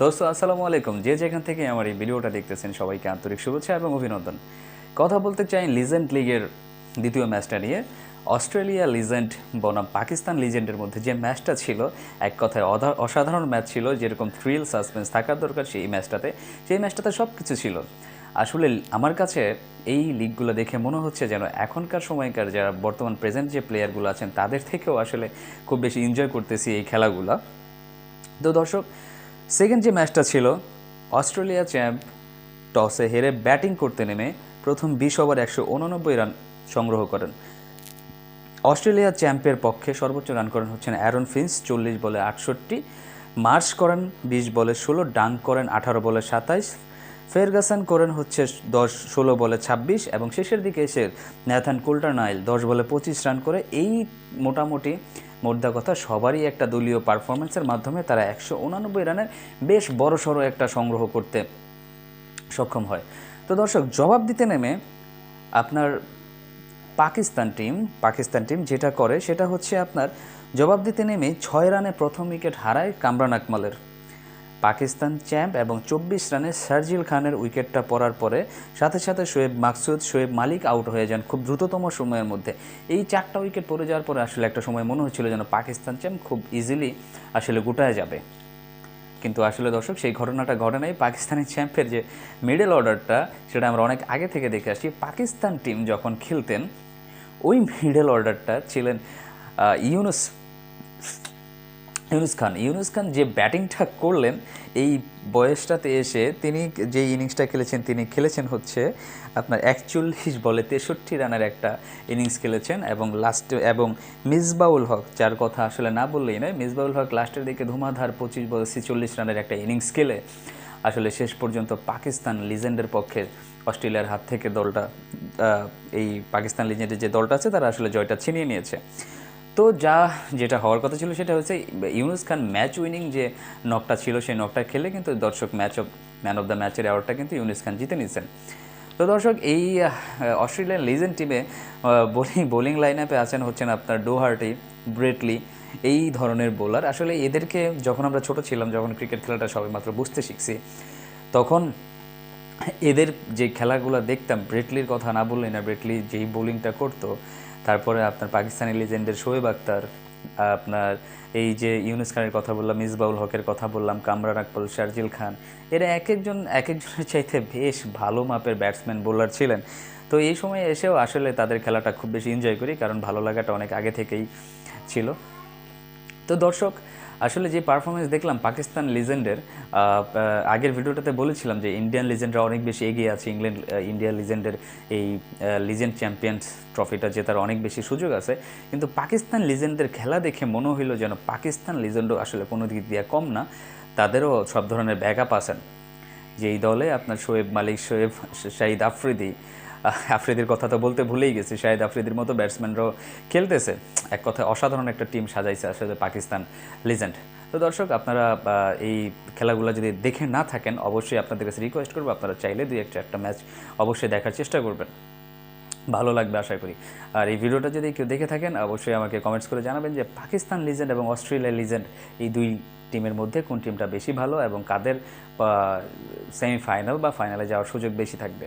দোস্ত, আসসালামু আলাইকুম। যে যেখান থেকে আমার এই ভিডিওটা দেখতেছেন, সবাইকে আন্তরিক শুভেচ্ছা এবং অভিনন্দন। কথা বলতে চাই লিজেন্ড লিগের দ্বিতীয় ম্যাচটা নিয়ে। অস্ট্রেলিয়া লিজেন্ড বনাম পাকিস্তান লিজেন্ডের মধ্যে যে ম্যাচটা ছিল, এক কথায় অসাধারণ ম্যাচ ছিল, যেরকম থ্রিল সাসপেন্স থাকার দরকার সেই ম্যাচটাতে সেই ম্যাচটাতে সব কিছু ছিল। আসলে আমার কাছে এই লিগগুলো দেখে মনে হচ্ছে যেন এখনকার সময়কার যারা বর্তমান প্রেজেন্ট যে প্লেয়ারগুলো আছেন, তাদের থেকেও আসলে খুব বেশি এনজয় করতেছি এই খেলাগুলো। তো দর্শক সেকেন্ড যে ম্যাচটা ছিল, অস্ট্রেলিয়া চ্যাম্প টসে হেরে ব্যাটিং করতে নেমে প্রথম বিশ ওভার একশো উননব্বই রান সংগ্রহ করেন। অস্ট্রেলিয়া চ্যাম্পের পক্ষে সর্বোচ্চ রান করেন হচ্ছেন অ্যারন ফিন্স, চল্লিশ বলে আটষট্টি। মার্চ করেন বিশ বলে ষোলো, ডাং করেন আঠারো বলে সাতাইশ। ফেরগাসান করেন হচ্ছে দশ ষোলো বলে ছাব্বিশ এবং শেষের দিকে এসে ন্যাথান কুল্টার নাইল দশ বলে পঁচিশ রান করে এই মোটামুটি মোদ্দা কথা সবারই একটা দলীয় পারফরমেন্সের মাধ্যমে তারা একশো উনানব্বই রানের বেশ বড় সড়ো একটা সংগ্রহ করতে সক্ষম হয়। তো দর্শক, জবাব দিতে নেমে আপনার পাকিস্তান টিম পাকিস্তান টিম যেটা করে সেটা হচ্ছে আপনার জবাব দিতে নেমে ছয় রানে প্রথম উইকেট হারায় কামরান আকমালের। পাকিস্তান চ্যাম্প এবং চব্বিশ রানে সার্জিল খানের উইকেটটা পড়ার পরে সাথে সাথে শোয়েব মাকসুদ, শোয়েব মালিক আউট হয়ে যান খুব দ্রুততম সময়ের মধ্যে। এই চারটা উইকেট পড়ে যাওয়ার পরে আসলে একটা সময় মনে হচ্ছিল যেন পাকিস্তান চ্যাম্প খুব ইজিলি আসলে গোটায় যাবে। কিন্তু আসলে দর্শক, সেই ঘটনাটা ঘটে নাই। পাকিস্তানি চ্যাম্পের যে মিডল অর্ডারটা সেটা আমরা অনেক আগে থেকে দেখে আসছি। পাকিস্তান টিম যখন খেলতেন, ওই মিডল অর্ডারটা ছিলেন ইউনুস ইউনুস খান ইউনুস খান যে ব্যাটিংটা করলেন, এই বয়সটাতে এসে তিনি যে ইনিংসটা খেলেছেন, তিনি খেলেছেন হচ্ছে আপনার একচল্লিশ বলে তেষট্টি রানের একটা ইনিংস খেলেছেন এবং লাস্টে এবং মিসবাউল হক, যার কথা আসলে না বললেই নয়, মিসবাউল হক লাস্টের দিকে ধুমাধার পঁচিশ বলে ছেচল্লিশ রানের একটা ইনিংস খেলে আসলে শেষ পর্যন্ত পাকিস্তান লিজেন্ডের পক্ষে অস্ট্রেলিয়ার হাত থেকে দলটা এই পাকিস্তান লিজেন্ডের যে দলটা আছে, তারা আসলে জয়টা ছিনিয়ে নিয়েছে। তো যা যেটা হওয়ার কথা ছিল সেটা হচ্ছে, ইউনুস খান ম্যাচ উইনিং যে নকটা ছিল সেই নকটা খেলে কিন্তু দর্শক match of man of the ম্যাচের অ্যাওয়ার্ডটা কিন্তু ইউনুস খান জিতে নিয়েছেন তো দর্শক, এই অস্ট্রেলিয়ান লিজেন্ড টিমে বোলিং বোলিং লাইন আপে আছেন হচ্ছেন আপনার ডোহার্টি ব্রেটলি এই ধরনের বোলার আসলে এদেরকে যখন আমরা ছোট ছিলাম, যখন ক্রিকেট খেলাটা সবেমাত্র বুঝতে শিখছি, তখন এদের যে খেলাগুলো দেখতাম ব্রেটলির কথা না বললে না ব্রেটলি যেই বোলিংটা করতো তারপরে আপনার পাকিস্তানি লিজেন্ডের শোয়েব আক্তার, আপনার এই যে ইউনুস খানের কথা বললাম, মিসবাউল হকের কথা বললাম, কামরান আকবল শারজিল খান, এরা এক একজন এক একজনের চাইতে বেশ ভালো মাপের ব্যাটসম্যান, বোলার ছিলেন। তো এই সময় এসেও আসলে তাদের খেলাটা খুব বেশি এনজয় করি, কারণ ভালো লাগাটা অনেক আগে থেকেই ছিল। তো দর্শক, আসলে যে পারফরমেন্স দেখলাম পাকিস্তান লিজেন্ডের আগের ভিডিওটাতে বলেছিলাম যে ইন্ডিয়ান লিজেন্ডরা অনেক বেশি এগিয়ে আছে ইংল্যান্ড ইন্ডিয়ান লিজেন্ডের এই লিজেন্ড চ্যাম্পিয়ন্স ট্রফিটা জেতার অনেক বেশি সুযোগ আছে। কিন্তু পাকিস্তান লিজেন্ডদের খেলা দেখে মনে হইল যেন পাকিস্তান লিজেন্ডও আসলে কোনো দিক দিয়ে কম না, তাদেরও সব ধরনের ব্যাকআপ আছেন। যে এই দলে আপনার শোয়েব মালিক, শোয়েব, শাহিদ আফ্রিদি আফ্রিদির কথা তো বলতে ভুলেই গেছি। শাহিদ আফ্রিদির মতো ব্যাটসম্যানরাও খেলতেছে। এক কথায় অসাধারণ একটা টিম সাজাইছে আসলে পাকিস্তান লিজেন্ড তো দর্শক, আপনারা এই খেলাগুলো যদি দেখে না থাকেন, অবশ্যই আপনাদের কাছে রিকোয়েস্ট করব। আপনারা চাইলে দুই একটা একটা ম্যাচ অবশ্যই দেখার চেষ্টা করবেন। ভালো লাগবে আশা করি। আর এই ভিডিওটা যদি কেউ দেখে থাকেন, অবশ্যই আমাকে কমেন্টস করে জানাবেন যে পাকিস্তান লিজেন্ড এবং অস্ট্রেলিয়া লিজেন্ড এই দুই টিমের মধ্যে কোন টিমটা বেশি ভালো এবং কাদের সেমিফাইনাল বা ফাইনালে যাওয়ার সুযোগ বেশি থাকবে।